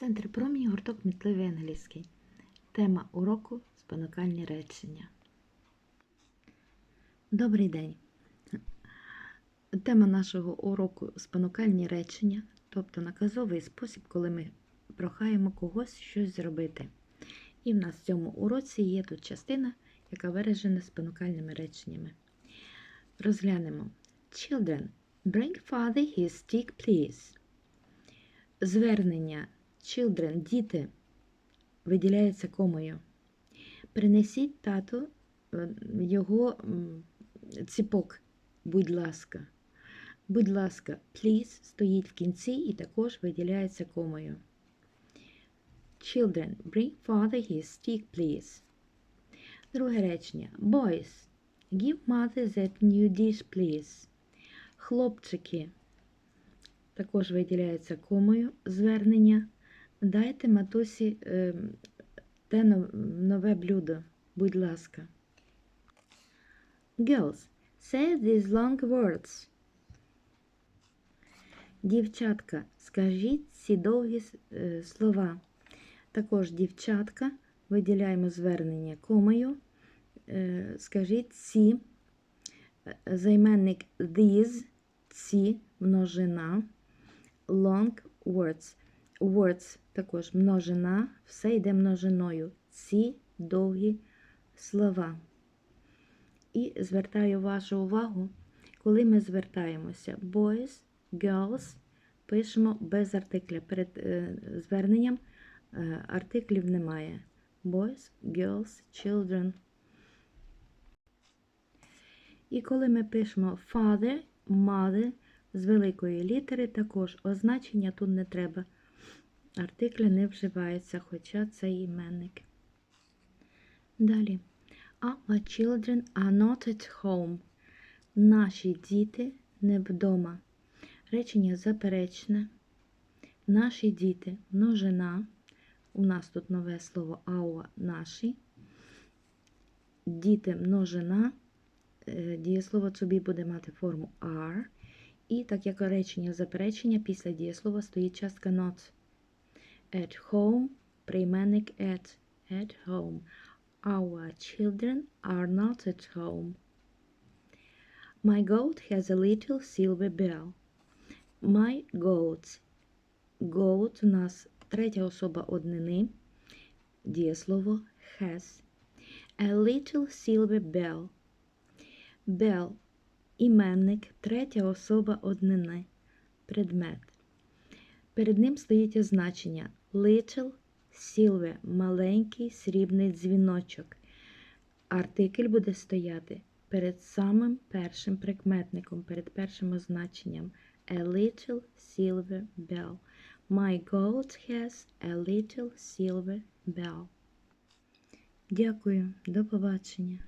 Центр промені гурток Мітливий англійський. Тема уроку спонукальні речення. Добрий день. Тема нашого уроку спонукальні речення, тобто наказовий спосіб, коли ми прохаємо когось щось зробити. І в нас в цьому уроці є тут частина, яка виражена спонукальними реченнями. Розглянемо. Children, bring father his stick, please. Звернення children, діти, виділяється комою. Принесіть тату е, його ціпок, будь ласка. Будь ласка, please стоїть в кінці і також виділяється комою. Children, bring father his stick, please. Друге речення. Boys, give mother that new dish, please. Хлопчики, також виділяється комою звернення. Дайте матусі е, те нове блюдо, будь ласка. Girls, say these long words. Дівчатка, скажіть ці довгі е, слова. Також дівчатка, виділяємо звернення комою. Е, скажіть ці, займенник these, ці, множина, long words. Words також множина, все йде множиною. Ці довгі слова. І звертаю вашу увагу, коли ми звертаємося boys, girls, пишемо без артикля. Перед е, зверненням е, артиклів немає. Boys, girls, children. І коли ми пишемо father, mother з великої літери, також означення тут не треба. Артикля не вживається, хоча це іменник. Далі. Our children are not at home. Наші діти не вдома. Речення заперечне. Наші діти множина. У нас тут нове слово our наші. Діти множина. Е, Дієслово be буде мати форму are. І так як речення заперечення, після дієслова стоїть частка not. At home, прийменник at. At home. Our children are not at home. My goat has a little silver bell. My goat. Goat у нас третя особа однини. Дієслово has. A little silver bell. Bell. Іменник, третя особа однини. Предмет. Перед ним стоїть означення little silver – маленький срібний дзвіночок. Артикль буде стояти перед самим першим прикметником, перед першим означенням. A little silver bell. My goat has a little silver bell. Дякую, до побачення.